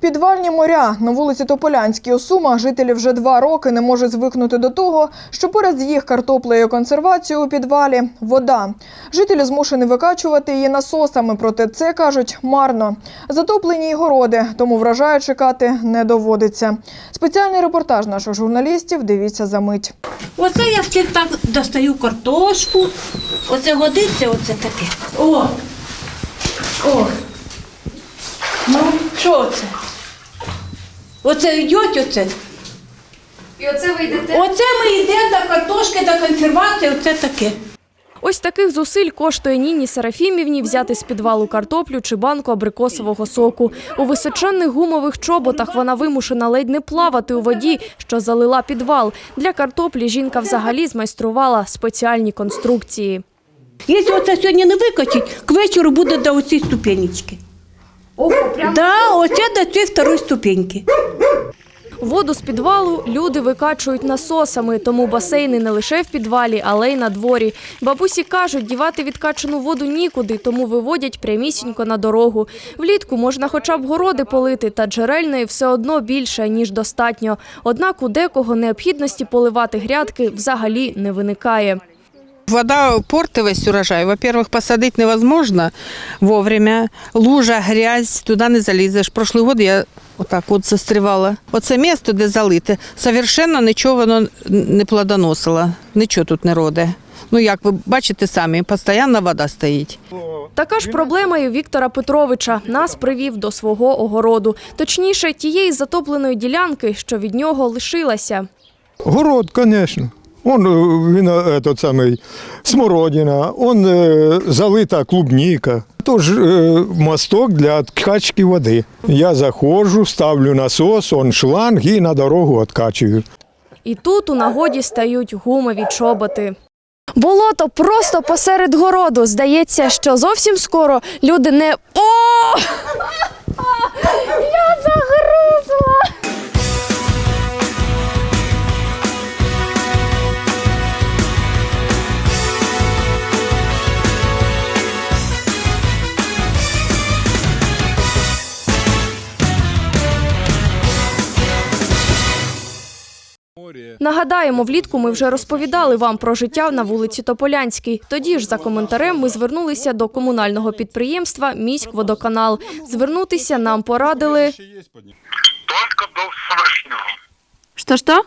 Підвальні моря на вулиці Тополянській у Сумах жителі вже два роки не можуть звикнути до того, що поряд з їх картоплею консервацією у підвалі вода. Жителі змушені викачувати її насосами, проте це кажуть марно. Затоплені й городи, тому врожаю чекати не доводиться. Спеціальний репортаж наших журналістів. Дивіться за мить. Оце я всіх так достаю картошку. Оце годиться, оце таке. О! О! Ну, що це? Оце йдеть оце. І оце ви йдете. Оце ми йдемо до картошки, до консервації, оце таке. Ось таких зусиль коштує Ніні Серафімівні взяти з підвалу картоплю чи банку абрикосового соку. У височенних гумових чоботах вона вимушена ледь не плавати у воді, що залила підвал. Для картоплі жінка взагалі змайструвала спеціальні конструкції. Якщо оце сьогодні не викачить, к вечору буде до оцій ступенечки. Ого, прямо Да, оце до цієї второї ступеньки. Воду з підвалу люди викачують насосами, тому басейни не лише в підвалі, але й на дворі. Бабусі кажуть, дівати відкачану воду нікуди, тому виводять прямісінько на дорогу. Влітку можна хоча б городи полити, та джерельної все одно більше, ніж достатньо. Однак у декого необхідності поливати грядки взагалі не виникає. Вода портит весь урожай. Во-первых, посадить невозможно вовремя. Лужа, грязь, туди не залізеш. Прошлий год я отак от застрівала. Оце місто, де залите, совершенно нічого воно не плодоносило. Нічого тут не роде. Ну, як ви бачите самі, постійно вода стоїть. Така ж проблема і у Віктора Петровича. Нас привів до свого огороду. Точніше, тієї затопленої ділянки, що від нього лишилася. Город, конечно Он э, він, э, этот самий, смородина, он э, залита клубніка. Тож э, мосток для откачки води. Я заходжу, ставлю насос, он шланг і на дорогу откачую. І тут у нагоді стають гумові чоботи. Болото просто посеред городу. Здається, що зовсім скоро люди не. О! Я загрузла! Нагадаємо, влітку ми вже розповідали вам про життя на вулиці Тополянській. Тоді ж за коментарем ми звернулися до комунального підприємства Міськводоканал. Звернутися нам порадили. Только до Всевишнього. Що що?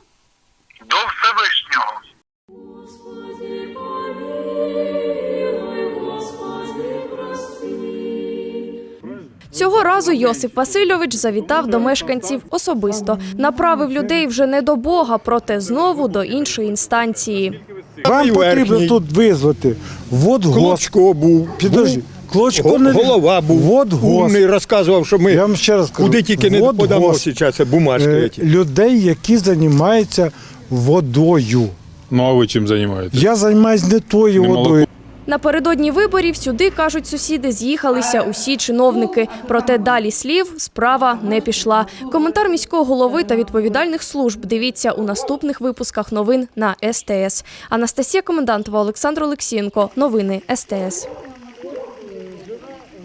До Всевишнього. Цього разу Йосип Васильович завітав до мешканців особисто. Направив людей вже не до Бога, проте знову до іншої інстанції. Вам потрібно тут визвати водгосп. Клочко був. Підожди, Клочко не голова був. Водгосп. Умний розказував, що ми Я вам ще раз кажу. куди тільки не подамо зараз бумажки. е, людей, які займаються водою. Ну а ви чим займаєтесь? Я займаюся не тою водою. Напередодні виборів сюди, кажуть сусіди, з'їхалися усі чиновники. Проте далі слів справа не пішла. Коментар міського голови та відповідальних служб дивіться у наступних випусках новин на СТС. Анастасія Комендантова, Олександр Олексієнко. Новини СТС.